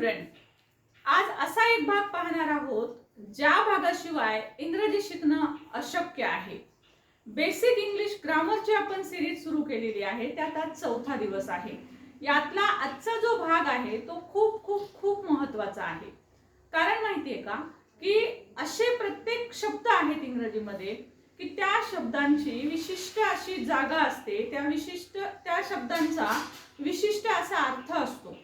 Student आज असा एक भाग पाहणार आहोत ज्या भागाशिवाय इंग्रजी शिकणं अशक्य आहे. बेसिक इंग्लिश ग्रामरची आपण सिरीज सुरू केलेली आहे त्यात आज चौथा दिवस आहे. यातला आजचा जो भाग आहे तो खूप खूप खूप महत्त्वाचा आहे. कारण माहितीये का की असे प्रत्येक शब्द आहेत इंग्रजीमध्ये की त्या शब्दांची विशिष्ट अशी जागा असते त्या विशिष्ट त्या शब्दांचा विशिष्ट असा अर्थ असतो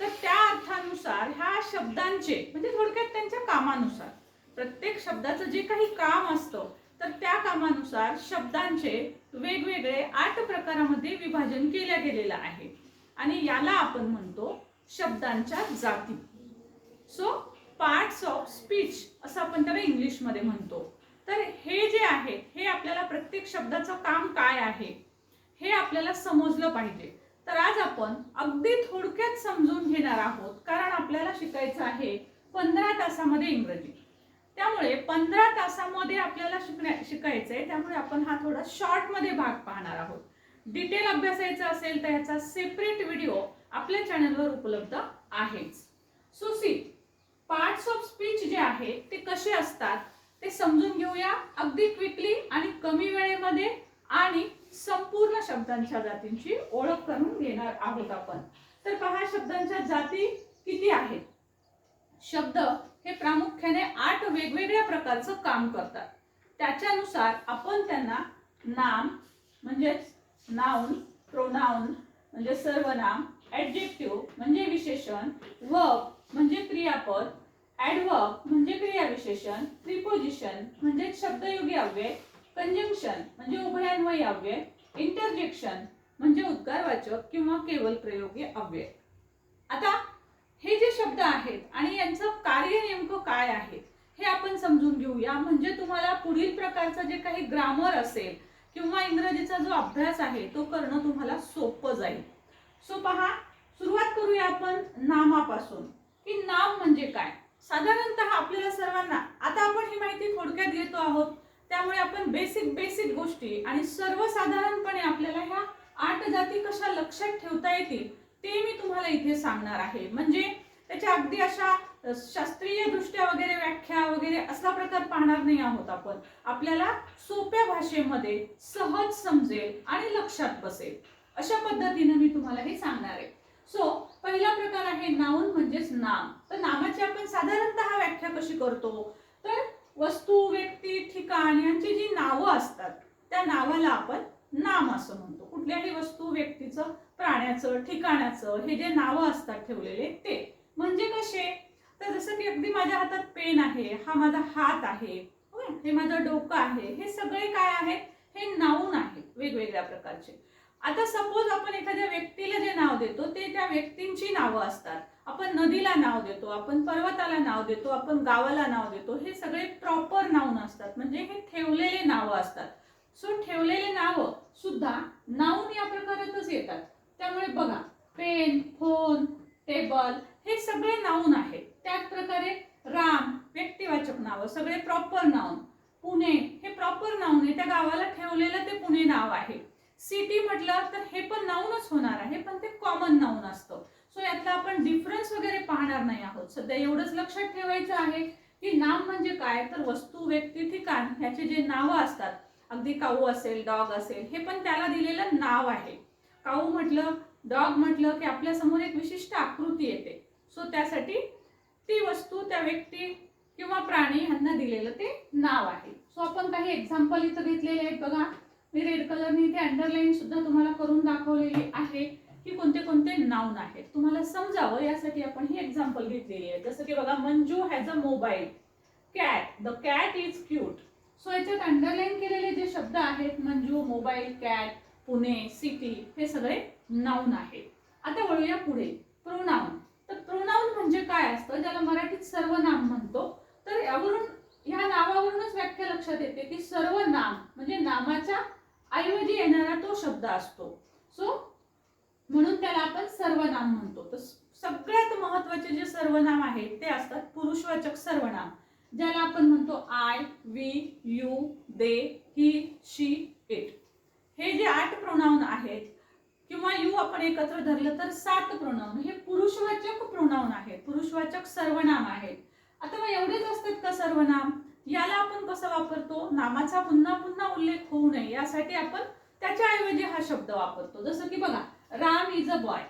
तर त्या अर्थानुसार ह्या शब्दांचे म्हणजे थोडक्यात त्यांच्या कामानुसार. प्रत्येक शब्दाचं जे काही काम असतं तर त्या कामानुसार शब्दांचे वेगवेगळे आठ प्रकारामध्ये विभाजन केल्या गेलेलं आहे. आणि याला आपण म्हणतो शब्दांच्या जाती. सो पार्ट्स ऑफ स्पीच असं आपण त्याला इंग्लिशमध्ये म्हणतो. तर हे जे आहे हे आपल्याला प्रत्येक शब्दाचं काम काय आहे हे आपल्याला समजलं पाहिजे. तर आज आपण अगदी थोडक्यात समजून घेणार आहोत शिकायचं आहे पंधरा तासामध्ये इंग्रजी. त्यामुळे पंधरा तासामध्ये आपल्याला शिकण्या शिकायचं आहे त्यामुळे आपण हा थोडा शॉर्टमध्ये भाग पाहणार आहोत. डिटेल अभ्यासायचा असेल तर याचा सेपरेट व्हिडिओ आपल्या चॅनलवर उपलब्ध आहेच. So see parts of speech जे आहे ते कसे असतात? ते समजून घेऊया अगदी क्विकली आणि कमी वेळेमध्ये आणि संपूर्ण शब्दांच्या जातींची ओळख करून घेणार आहोत आपण. तर पहा शब्दांच्या जाती किती आहेत? शब्द हे प्रामुख्याने आठ वेगवेगळ्या प्रकारचं काम करतात. त्याच्यानुसार आपण त्यांना नाम म्हणजेच नाऊन प्रोनाउन म्हणजे सर्वनाम ऍडजेक्टिव्ह म्हणजे विशेषण वर्ब म्हणजे क्रियापद ऍडवर्ब म्हणजे क्रियाविशेषण प्रिपोजिशन म्हणजे शब्दयोगी अव्यय कंजंक्शन म्हणजे उभयान्वयी अव्यय इंटरजेक्शन म्हणजे उद्गारवाचक किंवा केवल प्रयोगी अव्यय. आता हे जे शब्द आहेत आणि यांचं कार्य नेमकं काय आहे हे आपण समजून घेऊया. म्हणजे तुम्हाला पुढील प्रकारचं जे काही ग्रामर असेल किंवा इंग्रजीचा जो अभ्यास आहे तो करणं तुम्हाला सोपं जाईल. सो पहा सुरुवात करूया आपण नामापासून. की नाम म्हणजे काय? साधारणतः आपल्याला सर्वांना आता आपण ही माहिती थोडक्यात घेतो आहोत. त्यामुळे आपण बेसिक बेसिक गोष्टी आणि सर्वसाधारणपणे आपल्याला ह्या आठ जाती कशा लक्षात ठेवता येतील ते मी तुम्हाला इथे सांगणार आहे. म्हणजे त्याच्या अगदी अशा शास्त्रीय दृष्ट्या वगैरे व्याख्या वगैरे असा प्रकार पाहणार नाही आहोत आपण. आपल्याला सोप्या भाषेमध्ये सहज समजेल आणि लक्षात बसेल. अशा पद्धतीने मी तुम्हाला हे सांगणार आहे. सो पहिला प्रकार आहे नाऊन म्हणजेच नाम. तर नामाची आपण साधारणतः व्याख्या कशी करतो? तर वस्तू व्यक्ती ठिकाण यांची जी नावं असतात त्या नावाला आपण नाम असं म्हणतो. कुठल्याही वस्तू व्यक्तीचं प्राण्याचं ठिकाणाचं हे जे नावं असतात ठेवलेले ते. म्हणजे कसे? तर जसं की अगदी माझ्या हातात पेन आहे हा माझा हात आहे होय? हे माझं डोकं आहे हे सगळे काय आहे हे नाऊन आहे वेगवेगळ्या प्रकारचे. आता सपोज आपण एखाद्या व्यक्तीला जे नाव देतो ते त्या व्यक्तींची नावं असतात. आपण नदीला नाव देतो आपण पर्वताला नाव देतो आपण गावाला नाव देतो हे सगळे प्रॉपर नाऊन असतात. म्हणजे हे ठेवलेले नावं असतात. सो ठेवलेले नावं सुद्धा नाऊन या प्रकारातच येतात. त्यामुळे बघा पेन फोन टेबल हे सगळे नाऊन आहेत. त्याच प्रकारे राम व्यक्तिवाचक नावं सगळे प्रॉपर नाऊन पुणे हे प्रॉपर नाऊन आहे. त्या गावाला ठेवलेलं ते पुणे नाव आहे. सिटी म्हटलं तर हे पण नाऊनच होणार आहे पण ते कॉमन नाऊन असतं. सो यातला आपण डिफरन्स वगैरे पाहणार नाही आहोत. सध्या एवढंच लक्षात ठेवायचं आहे की नाम म्हणजे काय तर वस्तू व्यक्ती ठिकाण ह्याचे जे नावं असतात अगदी काऊ असेल डॉग असेल हे पण त्याला दिलेलं नाव आहे. काऊ म्हटलं डॉग म्हटलं की आपल्यासमोर एक विशिष्ट आकृती येते. सो त्यासाठी ती वस्तू त्या व्यक्ती किंवा प्राणी ह्यांना दिलेलं ते नाव आहे. सो आपण काही एक्झाम्पल इथं घेतलेले आहेत बघा. मी रेड कलरने इथे अंडरलाईन सुद्धा तुम्हाला करून दाखवलेली आहे की कोणते कोणते नाऊन आहेत. तुम्हाला समजावं यासाठी आपण ही एक्झाम्पल घेतलेली आहे. जसं की बघा Manju has a mobile cat the cat is cute so याच्यात अंडरलाईन केलेले जे शब्द आहेत Manju mobile cat Pune city हे सगळे नाऊन आहेत. आता वळूया पुढे. प्रोनाऊन तर प्रोनाऊन म्हणजे काय असतं? ज्याला मराठीत सर्वनाम म्हणतो. तर यावरून ह्या नावावरूनच व्याख्या लक्षात येते की सर्वनाम म्हणजे नामाच्या ऐवजी येणारा तो शब्द असतो. सो म्हणून त्याला आपण सर्वनाम म्हणतो. तर सगळ्यात महत्त्वाचे जे सर्वनाम आहेत ते असतात पुरुषवाचक सर्वनाम ज्याला आपण म्हणतो I we you they he she it हे जे आठ प्रोनाऊन आहेत किंवा यू आपण एकत्र धरलं तर सात प्रोनाऊन हे पुरुषवाचक प्रोनाऊन आहेत पुरुषवाचक सर्वनाम आहेत. आता मग एवढेच असतात का सर्वनाम? याला आपण कसं वापरतो? नामाचा पुन्हा पुन्हा उल्लेख होऊ नये यासाठी आपण त्याच्याऐवजी हा शब्द वापरतो. जसं की बघा राम इज अ बॉय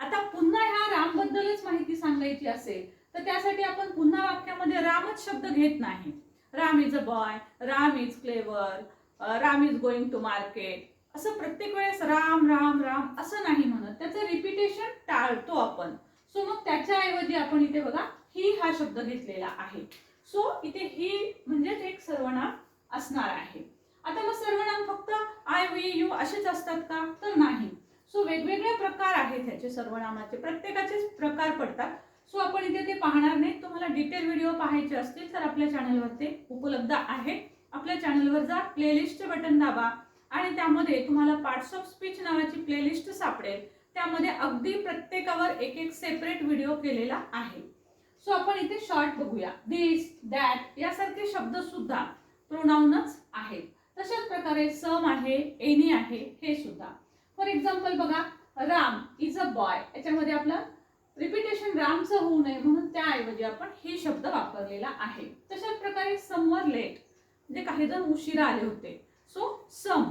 आता पुन्हा ह्या राम बद्दलच माहिती सांगायची असेल तर त्यासाठी आपण पुन्हा वाक्यामध्ये रामच शब्द घेत नाही. Ram is a boy Ram is clever Ram is going to market असं प्रत्येक वेळेस राम राम राम असं नाही म्हणत. त्याचं रिपिटेशन टाळतो आपण. सो मग त्याच्याऐवजी आपण इथे बघा ही हा शब्द घेतलेला आहे. सो इथे ही म्हणजेच एक सर्वनाम असणार आहे. आता मग सर्वनाम फक्त आय वी यू असेच असतात का? तर नाही. सो वेगवेगळे प्रकार आहेत ह्याचे सर्वनामाचे. प्रत्येकाचे प्रकार पडतात. सो आपण इथे ते पाहणार नाही. तुम्हाला डिटेल व्हिडिओ पाहायचे असतील तर आपल्या चॅनलवर ते उपलब्ध आहेत. आपल्या चॅनलवर जा प्लेलिस्टचे बटन दाबा आणि त्यामध्ये तुम्हाला पार्ट्स ऑफ स्पीच नावाची प्लेलिस्ट सापडेल. त्यामध्ये अगदी प्रत्येकावर एक एक सेपरेट व्हिडिओ केलेला आहे. सो आपण इथे शॉर्ट बघूया. दिस दॅट यासारखे शब्द सुद्धा प्रोनाऊनच आहेत. तशाच प्रकारे सम आहे एनी आहे हे सुद्धा. फॉर एक्झाम्पल बघा राम इज अ बॉय याच्यामध्ये आपलं रिपिटेशन रामचं होऊ नये म्हणून त्याऐवजी आपण हे शब्द वापरलेला आहे. तशाच प्रकारे समवर लेट म्हणजे काही जण उशिरा आले होते. So some.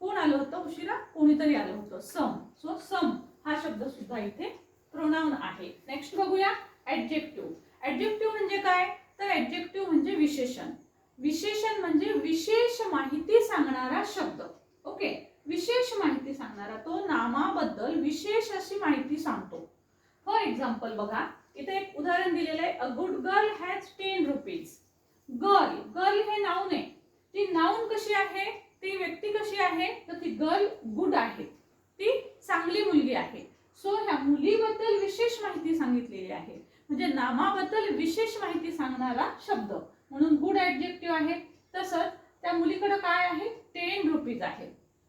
कोण आलं होतं उशिरा? कोणीतरी आलं होतं. सम. सो सम हा शब्द सुद्धा इथे प्रोनाऊन आहे. नेक्स्ट बघूया. ऍडजेक्टिव्ह ऍडजेक्टिव्ह म्हणजे काय? तर ऍडजेक्टिव्ह म्हणजे विशेषण. विशेषण म्हणजे विशेष माहिती सांगणारा शब्द. ओके विशेष माहिती सांगणारा तो नामाबद्दल विशेष अशी माहिती सांगतो. फॉर एक्झाम्पल बघा. इथे एक उदाहरण दिलेलं आहे. A good girl has ten rupees girl girl हे नाऊन आहे. ती नाऊन कशी आहे? ती व्यक्ती कशी आहे? तर ती गर्ल गुड आहे. ती चांगली मुलगी आहे. सो ह्या मुलीबद्दल विशेष माहिती सांगितलेली आहे. म्हणजे नामाबद्दल विशेष माहिती सांगणारा शब्द. म्हणून गुड ऍडजेक्टिव्ह आहे. तसंच त्या मुलीकडे काय आहे? टेन रुपीज आहे.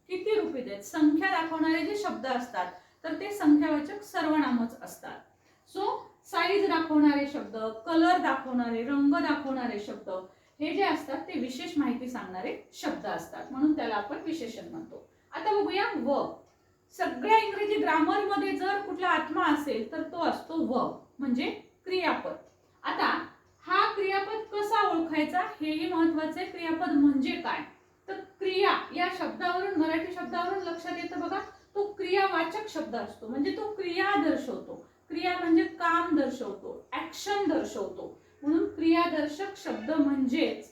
किती रुपीज आहेत? संख्या दाखवणारे जे शब्द असतात तर ते संख्यावाचक सर्वनामच असतात. सो साईज दाखवणारे शब्द कलर दाखवणारे रंग दाखवणारे शब्द हे जे असतात ते विशेष माहिती सांगणारे शब्द असतात. म्हणून त्याला आपण विशेषण म्हणतो. आता बघूया व. सगळ्या इंग्रजी ग्रामरमध्ये जर कुठला आत्मा असेल तर तो असतो व. म्हणजे क्रियापद. आता हा क्रियापद कसा ओळखायचा? हेही महत्वाचं आहे क्रियापद म्हणजे काय? तर क्रिया या शब्दावरून मराठी शब्दावरून लक्षात येतं बघा. तो क्रियावाचक शब्द असतो. म्हणजे तो क्रिया दर्शवतो क्रिया म्हणजे काम दर्शवतो दर्शवतो. म्हणून क्रियादर्शक शब्द म्हणजेच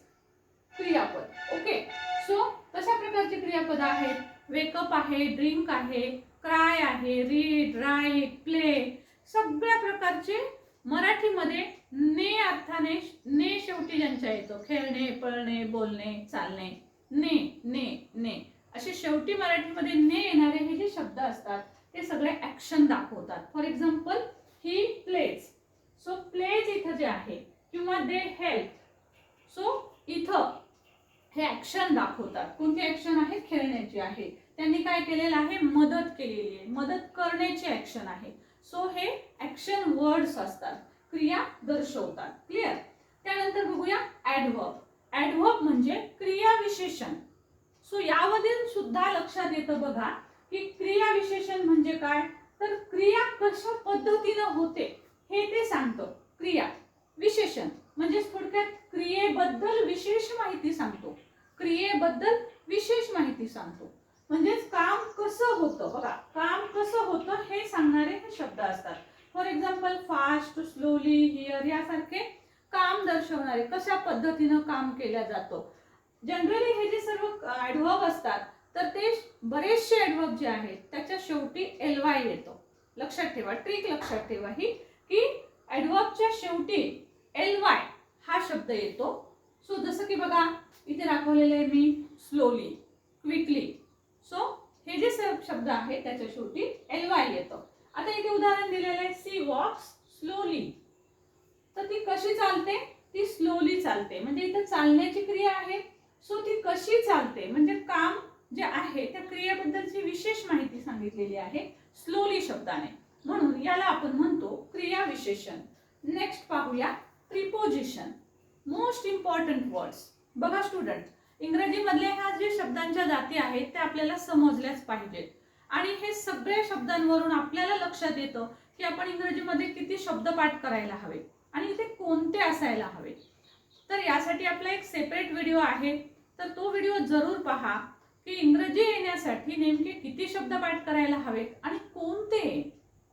क्रियापद. ओके? सो कशा प्रकारचे क्रियापद आहेत? वेकअप आहे ड्रिंक आहे क्राय आहे रीड राईट प्ले सगळ्या प्रकारचे मराठीमध्ये ने अर्थाने ने शेवटी ज्यांच्या येतो. खेळणे पळणे बोलणे चालणे. ने ने ने. असे शेवटी मराठीमध्ये ने येणारे हे जे शब्द असतात ते सगळे ऍक्शन दाखवतात. For example he plays so plays इथं जे आहे किंवा दे हेल्प सो इथं हे ऍक्शन दाखवतात. कोणती ऍक्शन आहे? खेळण्याची आहे. त्यांनी काय केलेलं आहे? मदत केलेली आहे. मदत करण्याची ऍक्शन आहे. सो हे ऍक्शन वर्ड्स असतात. क्रिया दर्शवतात. क्लिअर त्यानंतर बघूया ॲडव्हर्ब ॲडव्हर्ब म्हणजे क्रियाविशेषण सो यामधील सुद्धा लक्षात येतं बघा की क्रियाविशेषण म्हणजे काय? तर क्रिया कशा पद्धतीनं होते हे ते सांगतं. क्रिया. क्रियेबद्दल विशेष माहिती सांगतो. क्रियेबद्दल विशेष माहिती सांगतो. म्हणजेच काम कसं होतं? बघा काम कसं होतं हे सांगणारे हे शब्द असतात. For example fast slowly here यासारखे काम दर्शवणारे कशा पद्धतीनं काम केलं जातं? जनरली हे जे सर्व ॲडव्हर्ब असतात तर ते बरेचसे ॲडव्हर्ब जे आहेत त्याच्या शेवटी एल वाय येतो. लक्षात ठेवा ट्रिक लक्षात ठेवा ही की ॲडव्हर्बच्या शेवटी एल वाय शब्द येतो. सो जसं की बघा इथे दाखवलेले आहे मी स्लोली क्विकली सो हे जे शब्द आहे त्याच्या शेवटी एल वाय येतं. आता इथे उदाहरण दिलेलं आहे सी वॉक्स स्लोली तर ती कशी चालते? ती स्लोली चालते. म्हणजे इथं चालण्याची क्रिया आहे. सो ती कशी चालते? म्हणजे काम जे आहे त्या क्रियेबद्दलची विशेष माहिती सांगितलेली आहे स्लोली शब्दाने. म्हणून याला आपण म्हणतो क्रिया विशेषण नेक्स्ट पाहूया प्रिपोजिशन मोस्ट इम्पॉर्टंट वर्ड्स. बघा स्टुडंट इंग्रजीमधल्या ह्या जे शब्दांच्या जाती आहेत त्या आपल्याला समजल्याच पाहिजेत. आणि हे सगळ्या शब्दांवरून आपल्याला लक्षात येतं की आपण इंग्रजीमध्ये किती शब्द पाठ करायला हवे आणि ते कोणते असायला हवे. तर यासाठी आपला एक सेपरेट व्हिडिओ आहे. तर तो व्हिडिओ जरूर पहा की इंग्रजी येण्यासाठी नेमके किती शब्द पाठ करायला हवेत आणि कोणते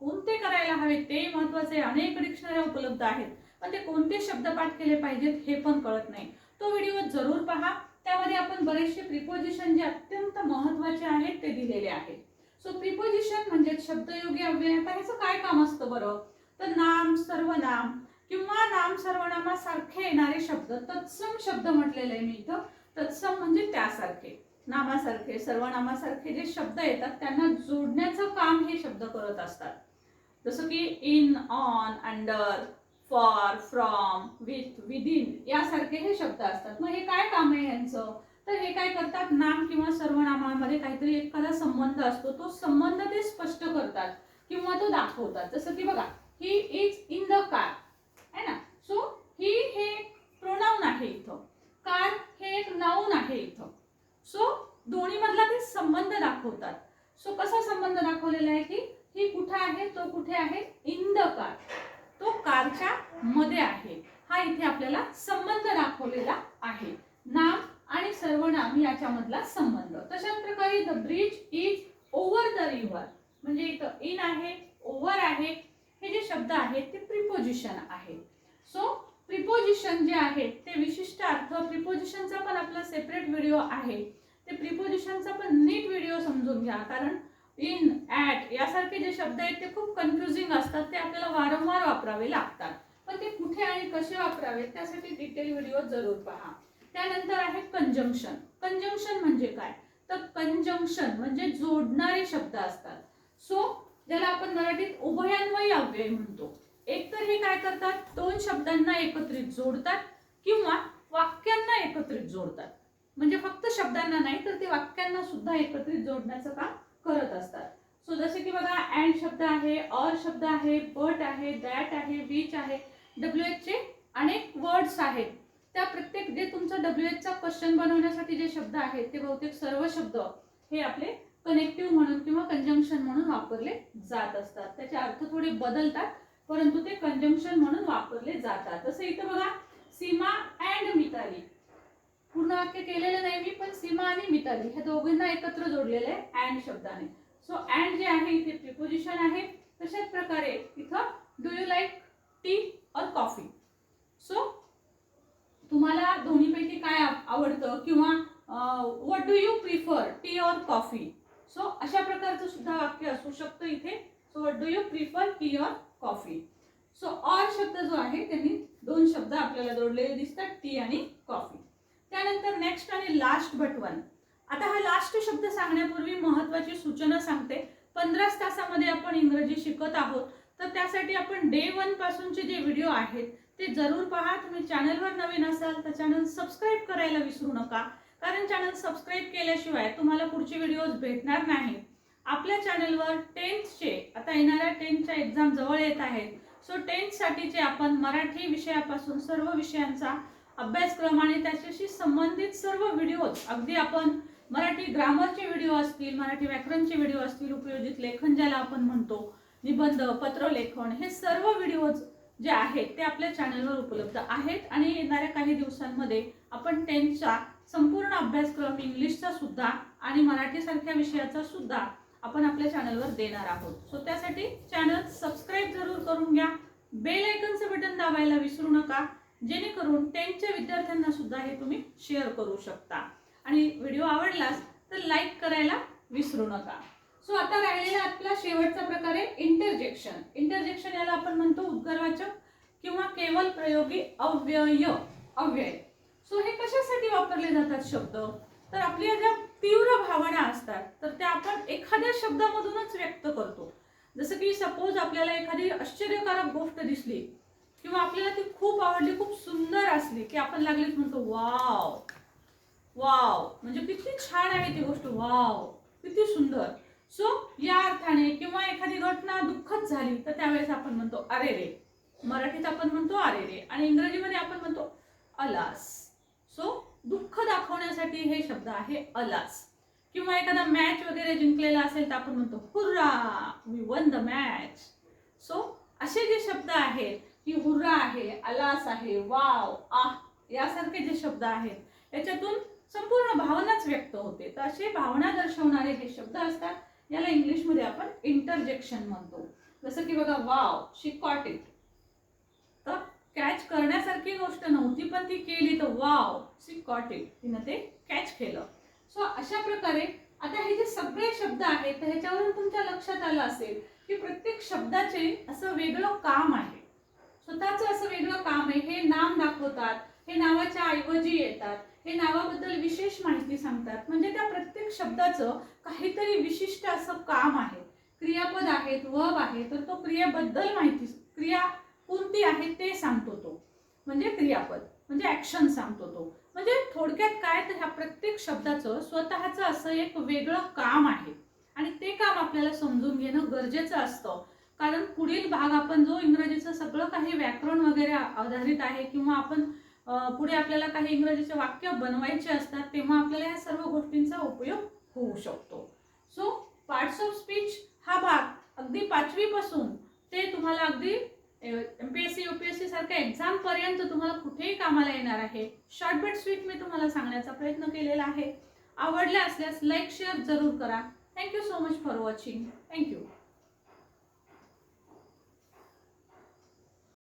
कोणते करायला हवेत ते महत्त्वाचे अनेक डिक्शनऱ्या उपलब्ध आहेत. पण ते कोणते शब्द पाठ केले पाहिजेत हे पण कळत नाही. तो व्हिडिओ जरूर पहा. त्यामध्ये आपण बरेचसे प्रिपोजिशन जे अत्यंत महत्त्वाचे आहेत ते दिलेले आहेत. सो प्रिपोजिशन म्हणजे शब्दयोगी अव्यय ह्याचं काय काम असतं बरं? तर नाम सर्वनाम किंवा नाम सर्वनामासारखे येणारे शब्द. तत्सम शब्द म्हटलेले आहे मी इथं. तत्सम म्हणजे त्यासारखे. नामासारखे सर्वनामासारखे जे शब्द येतात त्यांना जोडण्याचं काम हे शब्द करत असतात. जसं की in on under for from with within यासारखे हे शब्द असतात. मग हे काय काम आहे यांचं? तर हे काय करतात? नाम किंवा सर्वनामामध्ये काहीतरी एखादा संबंध असतो. तो संबंध ते स्पष्ट करतात किंवा तो दाखवतात. जसं की बघा he is in the car है ना? सो ही हे प्रोनाऊन आहे इथं. कार हे एक नाऊन आहे इथं. सो दोन्हीमधला ते संबंध दाखवतात. सो कसा संबंध दाखवलेला आहे की? ही कुठे आहे? तो कुठे आहे? इन द कार तो कारच्या मध्ये आहे. हा इथे आपल्याला संबंध दाखवलेला आहे. नाम आणि सर्वनाम याच्यामधला संबंध. तशाच प्रकारे the bridge is over the river म्हणजे इथं इन आहे ओव्हर आहे. हे जे शब्द आहेत ते प्रिपोजिशन आहे सो प्रिपोजिशन जे आहेत ते विशिष्ट अर्थ प्रिपोजिशनचा पण आपला सेपरेट व्हिडिओ आहे. ते प्रिपोजिशनचा पण नीट व्हिडिओ समजून घ्या कारण इन ऍट यासारखे जे शब्द आहेत ते खूप कन्फ्युजिंग असतात ते आपल्याला वारंवार वापरावे लागतात. पण ते कुठे आणि कसे वापरावे त्यासाठी डिटेल व्हिडिओ जरूर पहा. त्यानंतर आहे कंजंक्शन कंजंक्शन म्हणजे काय? तर कंजंक्शन म्हणजे जोडणारे शब्द असतात. सो ज्याला आपण मराठीत उभयान्वयी अव्यय म्हणतो. एक तर हे काय करतात? दोन शब्दांना एकत्रित जोडतात किंवा वाक्यांना एकत्रित जोडतात. म्हणजे फक्त शब्दांना नाही तर ते वाक्यांना सुद्धा एकत्रित जोडण्याचं काम करत असतात. सो जसे की बघा अँड शब्द आहे ऑर शब्द आहे बट आहे दॅट आहे विच आहे डब्ल्यू एचचे अनेक वर्ड्स आहेत. त्या प्रत्येक जे तुमचा डब्ल्यू एचचा क्वेश्चन बनवण्यासाठी जे शब्द आहेत ते बहुतेक सर्व शब्द हे आपले कनेक्टिव्ह म्हणून किंवा कंजंक्शन म्हणून वापरले जात असतात. त्याचे अर्थ थोडे बदलतात परंतु ते कंजंक्शन म्हणून वापरले जातात. जसं इथं बघा सीमा अँड मिताली. पूर्ण वाक्य केलेलं नाही मी पण सीमा आणि मिताली ह्या दोघींना एकत्र जोडलेले आहे अँड शब्दाने. सो अँड जे आहे इथे प्रिपोजिशन आहे. तशाच प्रकारे इथं डू यू लाईक टी और कॉफी सो तुम्हाला दोन्हीपैकी काय आवडतं किंवा what do you prefer tea और कॉफी सो अशा प्रकारचं सुद्धा वाक्य असू शकतं इथे. So what do you prefer tea और कॉफी सो ऑर शब्द जो आहे त्यांनी दोन शब्द आपल्याला जोडलेले दिसतात टी आणि कॉफी त्यानंतर नेक्स्ट आणि लास्ट बट वन आता हा लास्ट शब्द सांगण्यापूर्वी महत्वाची सूचना सांगते. पंधराच तासामध्ये आपण इंग्रजी शिकत आहोत. तर त्यासाठी आपण डे वन पासूनचे जे व्हिडिओ आहेत ते जरूर पहा. तुम्ही चॅनलवर नवीन असाल तर चॅनल सबस्क्राईब करायला विसरू नका. कारण चॅनल सबस्क्राईब केल्याशिवाय तुम्हाला पुढचे व्हिडिओज भेटणार नाही. आपल्या चॅनलवर टेन्थचे आता येणाऱ्या टेन्थच्या एक्झाम जवळ येत आहेत. सो टेन्थसाठीचे आपण मराठी विषयापासून सर्व विषयांचा अभ्यासक्रम आणि त्याच्याशी संबंधित सर्व व्हिडिओज अगदी आपण मराठी ग्रामरचे व्हिडिओ असतील मराठी व्याकरणचे व्हिडिओ असतील उपयोजित लेखन ज्याला आपण म्हणतो निबंध पत्रलेखन हे सर्व व्हिडिओज जे आहेत ते आपल्या चॅनलवर उपलब्ध आहेत. आणि येणाऱ्या काही दिवसांमध्ये आपण टेन्थचा संपूर्ण अभ्यासक्रम इंग्लिशचा सुद्धा आणि मराठीसारख्या विषयाचा सुद्धा आपण आपल्या चॅनलवर देणार आहोत. सो त्यासाठी चॅनल सबस्क्राईब जरूर करून घ्या. बेल आयकनचं बटन दाबायला विसरू नका. जेणेकरून टेनच्या विद्यार्थ्यांना सुद्धा हे तुम्ही शेअर करू शकता. आणि व्हिडिओ आवडलास तर लाईक करायला विसरू नका. सो आता राहिलेला आपला शेवटचा प्रकार आहे इंटरजेक्शन इंटरजेक्शन याला आपण म्हणतो उद्गारवाचक किंवा केवळ प्रयोगी अव्यय अव्यय. सो हे कशासाठी वापरले जातात शब्द? तर आपल्या ज्या तीव्र भावना असतात तर त्या आपण एखाद्या शब्दामधूनच व्यक्त करतो. जसं की सपोज आपल्याला एखादी आश्चर्यकारक गोष्ट दिसली किंवा आपल्याला ती खूप आवडली खूप सुंदर असली की आपण लागलीच म्हणतो वाव वाव. म्हणजे किती छान आहे ती गोष्ट वाव किती सुंदर. सो या अर्थाने किंवा एखादी घटना दुःखद झाली तर त्यावेळेस आपण म्हणतो अरे रे. मराठीत आपण म्हणतो अरे रे. आणि इंग्रजीमध्ये आपण म्हणतो अलास. सो दुःख दाखवण्यासाठी हे शब्द आहे अलास. किंवा एखादा मॅच वगैरे जिंकलेला असेल तर आपण म्हणतो hurrah we won the match so असे जे शब्द आहेत की हुर्रा आहे अलास आहे वाव आह यासारखे जे शब्द आहेत याच्यातून संपूर्ण भावनाच व्यक्त होते. तर असे भावना दर्शवणारे हे शब्द असतात याला इंग्लिशमध्ये आपण इंटरजेक्शन म्हणतो. जसं की बघा वाव शी कॉट इट तर कॅच करण्यासारखी गोष्ट नव्हती पण ती केली तर वाव शी कॉट इट तिनं ते कॅच केलं. सो अशा प्रकारे आता हे जे सगळे शब्द आहेत तर ह्याच्यावरून तुमच्या लक्षात आलं असेल की प्रत्येक शब्दाचे असं वेगळं काम आहे. स्वतःचं असं वेगळं काम आहे. हे नाम दाखवतात. हे नावाच्या ऐवजी येतात. हे नावाबद्दल विशेष माहिती सांगतात. म्हणजे त्या प्रत्येक शब्दाचं काहीतरी विशिष्ट असं काम आहे. क्रियापद आहेत वब आहे तर तो क्रियाबद्दल माहिती क्रिया कोणती आहे ते सांगतो तो. म्हणजे क्रियापद. म्हणजे ऍक्शन सांगतो तो. म्हणजे थोडक्यात काय तर ह्या प्रत्येक शब्दाचं स्वतःचं असं एक वेगळं काम आहे. आणि ते काम आपल्याला समजून घेणं गरजेचं असतं. कारण पुढील भाग आपण जो इंग्रजीचा हे व्याकरण वगैरे आधारित आहे किंवा आपण पुढे आपल्याला काही इंग्रजीचे वाक्य बनवायचे असतात तेव्हा आपल्याला ह्या सर्व गोष्टींचा उपयोग होऊ शकतो. सो पार्ट्स ऑफ स्पीच हा भाग अगदी पाचवीपासून ते तुम्हाला अगदी M P S C U P S C सारख्या एक्झाम पर्यंत तुम्हाला कुठेही कामाला येणार आहे. शॉर्ट बट स्वीट मी तुम्हाला सांगण्याचा प्रयत्न केलेला आहे. आवडल्या असल्यास लाईक शेअर जरूर करा. Thank you so much for watching thank you